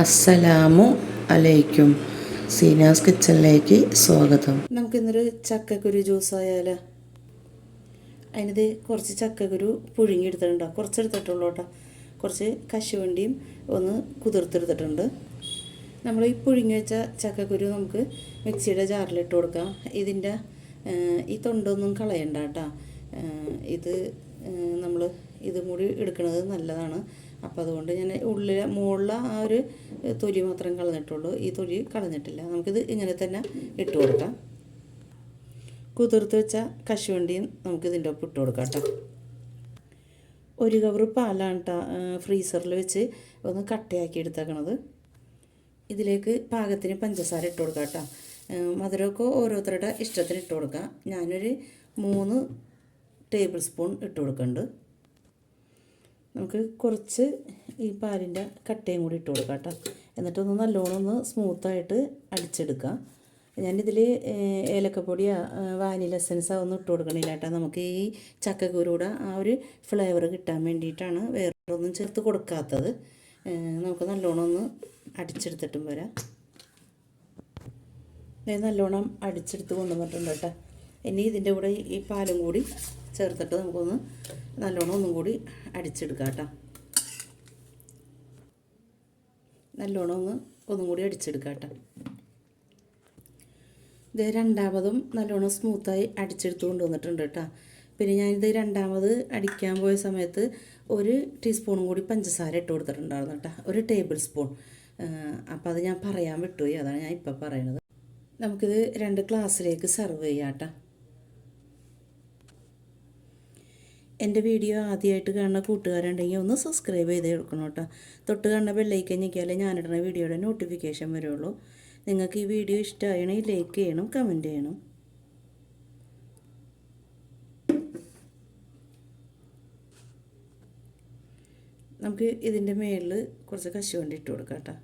അസ്സലാമു അലൈക്കും. സീനാസ് കിച്ചണിലേക്ക് സ്വാഗതം. നമുക്കിന്നൊരു ചക്കക്കുരു ജ്യൂസ് ആയാലോ? അതിനത് കുറച്ച് ചക്കക്കുരു പുഴുങ്ങിയെടുത്തിട്ടുണ്ട് കുറച്ചെടുത്തിട്ടുള്ളൂ കേട്ടോ. കുറച്ച് കശുവണ്ടിയും ഒന്ന് കുതിർത്തെടുത്തിട്ടുണ്ട്. നമ്മൾ ഈ പുഴുങ്ങി വെച്ച ചക്കക്കുരു നമുക്ക് മിക്സിയുടെ ജാറിലിട്ട് കൊടുക്കാം. ഇതിന്റെ ഈ തൊണ്ടൊന്നും കളയണ്ട കേട്ടോ. ഇത് നമ്മൾ ഇതും കൂടി എടുക്കുന്നത് നല്ലതാണ്. അപ്പോൾ അതുകൊണ്ട് ഞാൻ ഉള്ളിൽ മുകളിലെ ആ ഒരു തൊലി മാത്രം കളഞ്ഞിട്ടുള്ളൂ. ഈ തൊലി കളഞ്ഞിട്ടില്ല. നമുക്കിത് ഇങ്ങനെ തന്നെ ഇട്ട് കൊടുക്കാം. കുതിർത്ത് വെച്ച കശുവണ്ടിയും നമുക്ക് ഇതിന്റെ ഒപ്പം ഇട്ട് കൊടുക്കാം കേട്ടോ. ഒരു കവർ പാലാണ് കേട്ടോ ഫ്രീസറിൽ വെച്ച് ഒന്ന് കട്ടയാക്കി എടുത്തേക്കണത്. ഇതിലേക്ക് പാകത്തിന് പഞ്ചസാര ഇട്ട് കൊടുക്കാം കേട്ടോ മധുരമൊക്കെ ഓരോരുത്തരുടെ ഇഷ്ടത്തിന് ഇട്ട് കൊടുക്കാം. ഞാനൊരു മൂന്ന് ടേബിൾ സ്പൂൺ ഇട്ട് കൊടുക്കുന്നുണ്ട് നമുക്ക് കുറച്ച് ഈ പാലിന്റെ കട്ടയും കൂടി ഇട്ട് കൊടുക്കാം കേട്ടോ. എന്നിട്ടൊന്ന് നല്ലോണം ഒന്ന് സ്മൂത്തായിട്ട് അടിച്ചെടുക്കാം. ഞാനിതിൽ ഏലക്കപ്പൊടിയോ വാനില എസൻസോ ഒന്നും ഇട്ട് കൊടുക്കണില്ല കേട്ടോ. നമുക്ക് ഈ ചക്കക്കുരൂടെ ആ ഒരു ഫ്ലേവർ കിട്ടാൻ വേണ്ടിയിട്ടാണ് വേറെ ഒന്നും ചേർത്ത് കൊടുക്കാത്തത്. നമുക്ക് നല്ലോണം ഒന്ന് അടിച്ചെടുത്തിട്ടും വരാം. നല്ലോണം അടിച്ചെടുത്ത് കൊണ്ടുവന്നിട്ടുണ്ട് കേട്ടോ. ഇനി ഇതിന്റെ കൂടെ ഈ പാലും കൂടി ചേർത്തിട്ട് നമുക്കൊന്ന് നല്ലോണം ഒന്നും കൂടി അടിച്ചെടുക്കാം കേട്ടോ. നല്ലോണം ഒന്ന് ഒന്നും കൂടി അടിച്ചെടുക്കാം കേട്ടോ. ഇത് രണ്ടാമതും നല്ലോണം സ്മൂത്തായി അടിച്ചെടുത്ത് കൊണ്ടുവന്നിട്ടുണ്ട് കേട്ടോ. പിന്നെ ഞാനിത് രണ്ടാമത് അടിക്കാൻ പോയ സമയത്ത് ഒരു ടീസ്പൂണും കൂടി പഞ്ചസാര ഇട്ട് കൊടുത്തിട്ടുണ്ടായിരുന്നു കേട്ടോ. ഒരു ടേബിൾ സ്പൂൺ. അപ്പോൾ അത് ഞാൻ പറയാൻ വിട്ടുപോയി. അതാണ് ഞാൻ ഇപ്പോൾ പറയണത്. നമുക്കിത് രണ്ട് ഗ്ലാസ്സിലേക്ക് സെർവ് ചെയ്യാം കേട്ടോ. എന്റെ വീഡിയോ ആദ്യമായിട്ട് കാണുന്ന കൂട്ടുകാരുണ്ടെങ്കിൽ ഒന്ന് സബ്സ്ക്രൈബ് ചെയ്ത് കൊടുക്കണം കേട്ടോ. തൊട്ട് കാണുന്ന ബെല്ലൈക്കൻ ഞെക്കിയാലേ ഞാനിടുന്ന വീഡിയോയുടെ നോട്ടിഫിക്കേഷൻ വരുള്ളൂ. നിങ്ങൾക്ക് ഈ വീഡിയോ ഇഷ്ടമാണെങ്കിൽ ലൈക്ക് ചെയ്യണം കമന്റ് ചെയ്യണം. നമുക്ക് ഇതിന്റെ മേളിൽ കുറച്ച് കശുവണ്ടി ഇട്ട് കൊടുക്കാം കേട്ടോ.